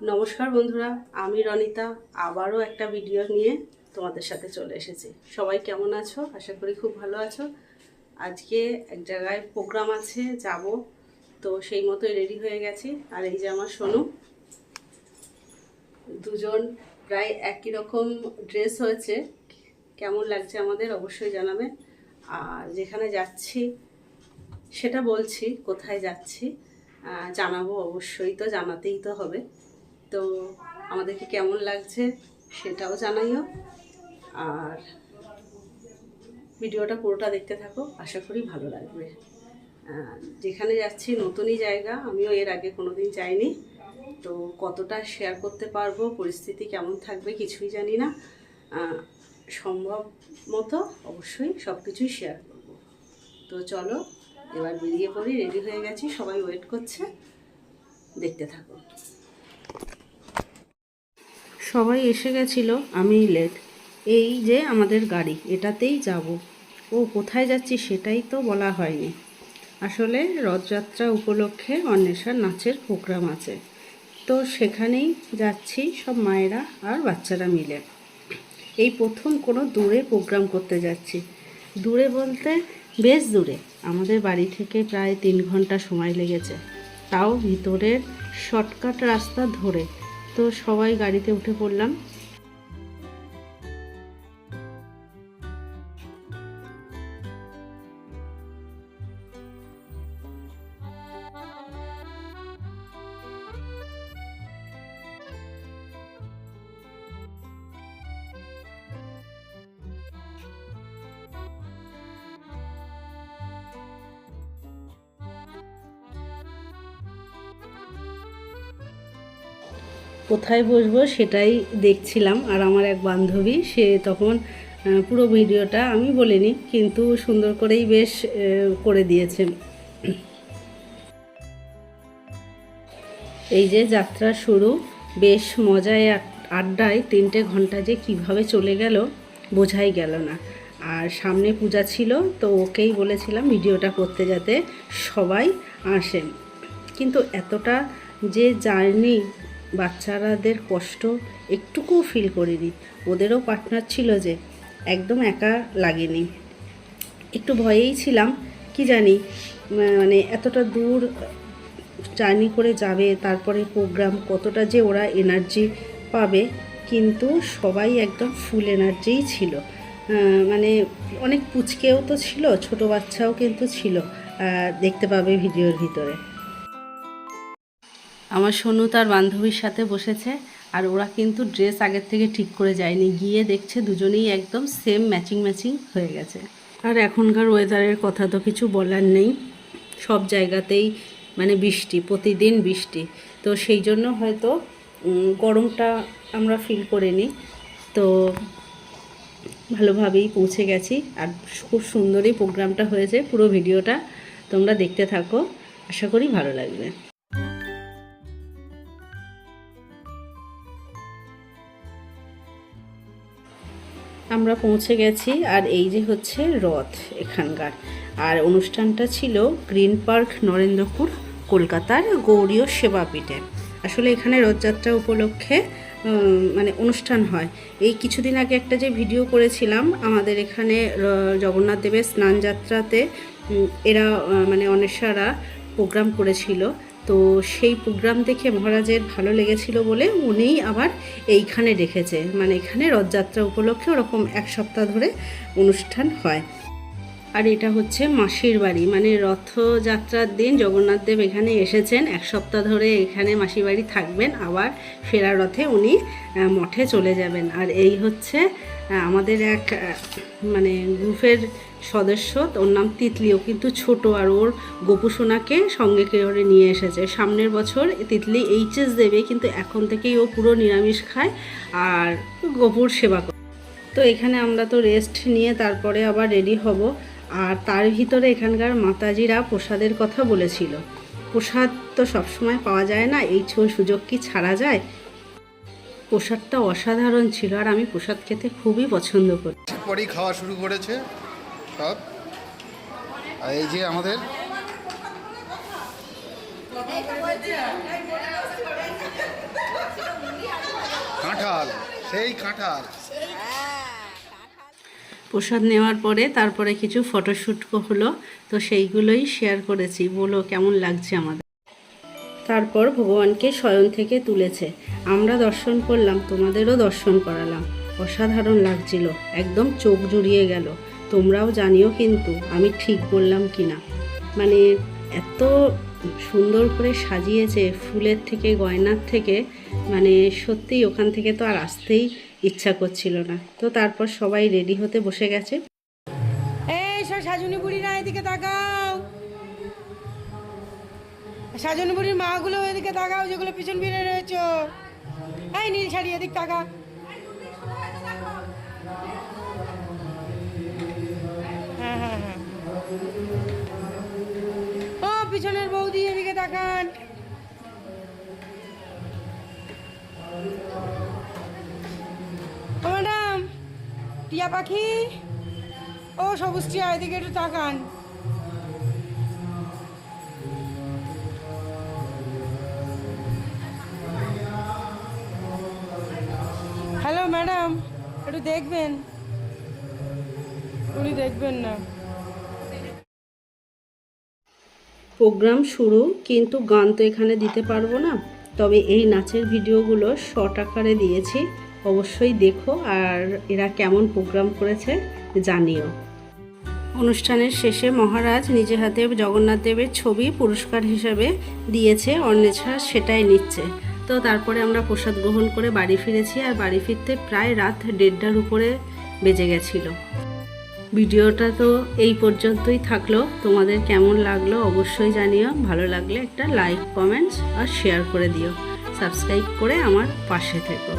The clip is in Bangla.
নমস্কার বন্ধুরা, আমি রনিতা। আবারও একটা ভিডিও নিয়ে তোমাদের সাথে চলে এসেছি। সবাই কেমন আছো? আশা করি খুব ভালো আছো। আজকে এক জায়গায় প্রোগ্রাম আছে, যাব। তো সেই মতোই রেডি হয়ে গেছি। আর এই যে আমার সোনু। দুজন প্রায় একই রকম ড্রেস হয়েছে। কেমন লাগছে আমাদের অবশ্যই জানাবে। আর যেখানে যাচ্ছি, সেটা বলছি, কোথায় যাচ্ছি জানাব অবশ্যই তো, জানাতেই তো হবে। তো আমাদেরকে কেমন লাগছে সেটাও জানাইও। আর ভিডিওটা পুরোটা দেখতে থাকো, আশা করি ভালো লাগবে। যেখানে যাচ্ছি, নতুনই জায়গা, আমিও এর আগে কোনোদিন যাইনি। তো কতটা শেয়ার করতে পারব, পরিস্থিতি কেমন থাকবে কিছুই জানি না। সম্ভব মতো অবশ্যই সব কিছুই শেয়ার করব। তো চলো, এবার বেরিয়ে পড়ি রেডি হয়ে গেছি, সবাই ওয়েট করছে, দেখতে থাকো। সবাই এসে গেছিল, আমি লেট এই যে আমাদের গাড়ি, এটাতেই যাব। ও কোথায় যাচ্ছি সেটাই তো বলা হয়নি। আসলে রথযাত্রা উপলক্ষে অন্বেষার নাচের প্রোগ্রাম আছে। তো সেখানেই যাচ্ছি সব মায়েরা আর বাচ্চারা মিলে। এই প্রথম কোনো দূরে প্রোগ্রাম করতে যাচ্ছি। দূরে বলতে বেশ দূরে। আমাদের বাড়ি থেকে প্রায় তিন ঘণ্টা সময় লেগেছে। তাও ভিতরের শর্টকাট রাস্তা ধরে। তো সবাই গাড়িতে উঠে পড়লাম। কোথায় বসবো সেটাই দেখছিলাম। আর আমার এক বান্ধবী, সে তখন পুরো ভিডিওটা আমি বলিনি, কিন্তু সুন্দর করেই বেশ করে দিয়েছে। এই যে যাত্রা শুরু, বেশ মজায় আড্ডায় তিনটে ঘণ্টা যে কীভাবে চলে গেল, বোঝাই গেল না। আর সামনে পূজা ছিল, তো ওকেই বলেছিলাম ভিডিওটা করতে যাতে সবাই আসেন। কিন্তু এতটা যে জার্নি বাচ্চারাদের কষ্ট একটুকুও ফিল করিনি। ওদেরও পার্টনার ছিল যে, একদম একা লাগেনি। একটু ভয়েই ছিলাম, কি জানি মানে এতটা দূর জার্নি করে যাবে, তারপরে প্রোগ্রাম কতটা যে ওরা এনার্জি পাবে, কিন্তু সবাই একদম ফুল এনার্জিই ছিল। মানে অনেক পুচকেও তো ছিল, ছোট বাচ্চাও কিন্তু ছিল দেখতে পাবে ভিডিওর ভিতরে। আমার সোনু তার বান্ধবীর সাথে বসেছে আর ওরা কিন্তু ড্রেস আগের থেকে ঠিক করে যায়নি। গিয়ে দেখছে দুজনেই একদম সেম ম্যাচিং ম্যাচিং হয়ে গেছে। আর এখনকার ওয়েদারের কথা তো কিছু বলার নেই। সব জায়গাতেই মানে বৃষ্টি, প্রতিদিন বৃষ্টি। তো সেই জন্য হয়তো গরমটা আমরা ফিল করে নিই। তো ভালোভাবেই পৌঁছে গেছি আর খুব সুন্দরই প্রোগ্রামটা হয়েছে। পুরো ভিডিওটা তোমরা দেখতে থাকো। আশা করি ভালো লাগবে। আমরা পৌঁছে গেছি আর এই যে হচ্ছে রথ এখানকার। আর অনুষ্ঠানটা ছিল গ্রিন পার্ক নরেন্দ্রপুর কলকাতার গৌরীয় সেবাপীঠে। আসলে এখানে রথযাত্রা উপলক্ষে মানে অনুষ্ঠান হয়। এই কিছুদিন আগে একটা যে ভিডিও করেছিলাম আমাদের এখানে জগন্নাথ দেবের স্নান যাত্রাতে উম, এরা মানে অনেশারা প্রোগ্রাম করেছিল। তো সেই প্রোগ্রাম দেখে মহারাজের ভালো লেগেছিল বলে উনিই আবার এইখানে রেখেছে মানে এখানে রথযাত্রা উপলক্ষে ওরকম এক সপ্তাহ ধরে অনুষ্ঠান হয়। আর এটা হচ্ছে মাসির বাড়ি। মানে রথযাত্রার দিন জগন্নাথ দেব এখানে এসেছেন। এক সপ্তাহ ধরে এখানে মাসির বাড়ি থাকবেন। আবার ফেরার রথে উনি মঠে চলে যাবেন। আর এই হচ্ছে আমাদের এক মানে গ্রুপের সদস্য, ওর নাম তিতলি ও কিন্তু ছোট আর ওর গোপুসোনাকে সঙ্গে করে নিয়ে এসেছে। সামনের বছর তিতলি এইচএস দেবে, কিন্তু এখন থেকেই ও পুরো নিরামিষ খায় আর গোপুর সেবা করে। তো এখানে আমরা তো রেস্ট নিয়ে তারপরে আবার রেডি হব। আর তার ভিতরে এখানকার মাতাজিরা প্রসাদের কথা বলেছিল। প্রসাদ তো সবসময় পাওয়া যায় না, এই সুযোগ কি ছাড়া যায়? প্রসাদটা অসাধারণ ছিল আর আমি প্রসাদ খেতে খুবই পছন্দ করি। পরেই খাওয়া শুরু করেছে। সব। আর এই যে আমাদের কাঁঠাল, সেই কাঁঠাল। প্রসাদ নেওয়ার পরে তারপরে কিছু ফটোশ্যুট হলো, তো সেইগুলোই শেয়ার করেছি। বলো, কেমন লাগছে আমাদের? তারপর ভগবানকে শয়ন থেকে তুলেছে। আমরা দর্শন করলাম, তোমাদেরও দর্শন করালাম। অসাধারণ লাগছিল, একদম চোখ জুড়িয়ে গেল। তোমরাও জানিও কিন্তু আমি ঠিক বললাম কি না মানে এত সুন্দর করে সাজিয়েছে ফুলের থেকে, গয়নার থেকে মানে সত্যিই ওখান থেকে তো আর আসতেই ইচ্ছা করছিল না। তো তারপর সবাই রেডি হতে বসে গেছে। এই সাজনী বুড়িরা এদিকে তাকাও। সাজনী বুড়ির মাগুলো এদিকে তাকাও, যেগুলো পিছন ফিরে রয়েছে। এই, নীল শাড়ি এদিক তাকা। ও, পিছনের বৌদি এদিকে তাকান। ম্যাডাম, টিয়া পাখি? ও সবুজ টিয়া এদিকে একটু তাকান। হ্যালো, ম্যাডাম, একটু দেখবেন। উনি দেখবেন না। প্রোগ্রাম শুরু, কিন্তু গান তো এখানে দিতে পারব না। তবে এই নাচের ভিডিওগুলো শর্ট আকারে দিয়েছি, অবশ্যই দেখো আর এরা কেমন প্রোগ্রাম করেছে জানিও। অনুষ্ঠানের শেষে মহারাজ নিজে হাতে জগন্নাথ দেবের ছবি পুরস্কার হিসাবে দিয়েছে, অন্বেষা সেটাই নিচ্ছে। তো তারপরে আমরা প্রসাদ গ্রহণ করে বাড়ি ফিরেছি, আর বাড়ি ফিরতে প্রায় রাত দেড়টার উপরে বেজে গেছিল। ভিডিওটা তো এই পর্যন্তই থাকল। তোমাদের কেমন লাগল অবশ্যই জানিও। ভালো লাগলে একটা লাইক কমেন্টস আর শেয়ার করে দিও। সাবস্ক্রাইব করে আমার পাশে থেকো।